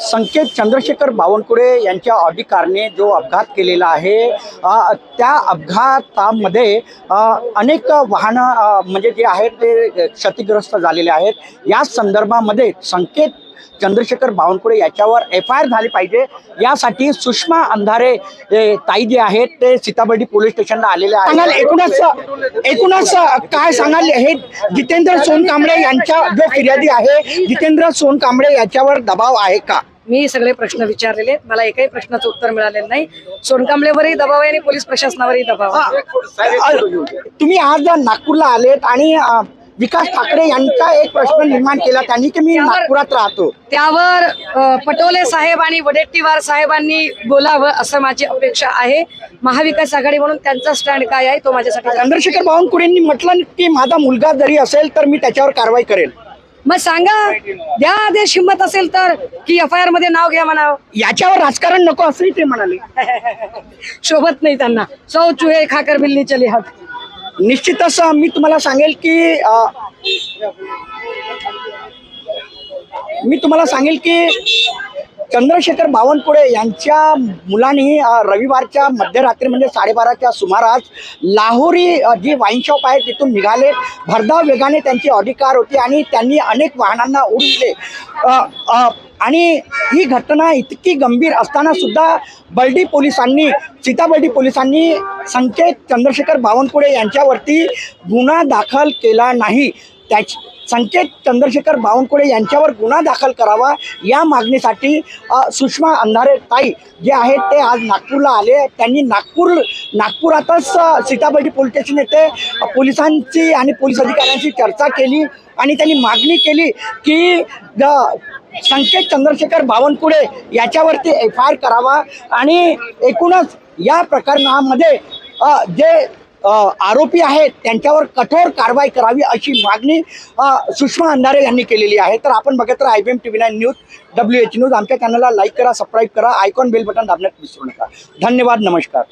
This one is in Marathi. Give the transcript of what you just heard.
संकेत चंद्रशेखर बावनकुळे यांच्या ऑडी कारने जो अपघात केलेला आहे त्या अपघातामध्ये अनेक वाहनं म्हणजे जे आहेत ते क्षतिग्रस्त झालेले आहेत. या संदर्भामध्ये संकेत चंद्रशेखर बावनकुळे याच्यावर एफ आय आर झाली पाहिजे. यासाठी सुषमा अंधारे ताई जे आहेत ते सीताबर्डी पोलीस स्टेशनला आलेले आहेत. सांगाल एकूणच एकूणच काय सांगाल हे जितेंद्र सोनकांबळे यांच्या जो फिर्यादी आहे जितेंद्र सोनकांबळे याच्यावर दबाव आहे का? मी सगळे प्रश्न विचारलेले. मला एकही प्रश्नाचं उत्तर मिळालेलं नाही. सोनकांबळेवरही दबाव आहे आणि पोलीस प्रशासनावरही दबाव आहे. तुम्ही आज नागपूरला आलेत आणि विकास ठाकरे यांचा एक प्रश्न निर्माण केला त्यांनी की मी नागपुरात राहतो. त्यावर पटोले साहेब आणि वडेट्टीवार साहेबांनी बोलावं असं माझी अपेक्षा आहे. महाविकास आघाडी म्हणून त्यांचा स्टँड काय आहे तो माझ्यासाठी चंद्रशेखर बावनकुळेंनी म्हटलं की माझा मुलगा जरी असेल तर मी त्याच्यावर कारवाई करेल. मग सांगा द्या आदेश हिंमत असेल तर की एफ आय आरमध्ये नाव घ्या म्हणावं. याच्यावर राजकारण नको असंही ते म्हणाले. शोभत नाही त्यांना. सौ चुहे खाकर बिल्ली चली हात निश्चितच मी तुम्हाला सांगेल की मी तुम्हाला सांगेल की चंद्रशेखर बावनकुळे यांच्या मुलांनी रविवारच्या मध्यरात्री म्हणजे साडेबाराच्या सुमारास लाहोरी जी वाईन शॉप आहे तिथून निघाले. भरधाव वेगाने त्यांची अधिकार होती आणि त्यांनी अनेक वाहनांना उडविले आणि ही घटना इतकी गंभीर असताना सुद्धा बर्डी पोलिसांनी सीताबर्डी पोलिसांनी संकेत चंद्रशेखर बावनकुळे यांच्यावरती गुन्हा दाखल केला नाही. त्याच संकेत चंद्रशेखर बावनकुळे यांच्यावर गुन्हा दाखल करावा या मागणीसाठी सुषमा अंधारे ताई जे आहेत ते आज नागपूरला आले त्यांनी नागपूर नागपुरातच सीताबर्डी पोलीस स्टेशन येथे पोलिसांची आणि पोलीस अधिकाऱ्यांशी चर्चा केली आणि त्यांनी मागणी केली की द संकेत चंद्रशेखर बावनकुळे याच्यावरती एफ आय आर करावा आणि एकूणच या प्रकरणामध्ये जे आरोपी आहेत त्यांच्यावर कठोर कारवाई करावी अशी मागणी सुषमा अंधारे यांनी केलेली आहे. तर आपण बघत राहा I B M T V nine news W H news. आमच्या चॅनलला लाईक करा सबस्क्राईब करा आयकॉन बेल बटन दाबण्यात विसरू नका. धन्यवाद नमस्कार.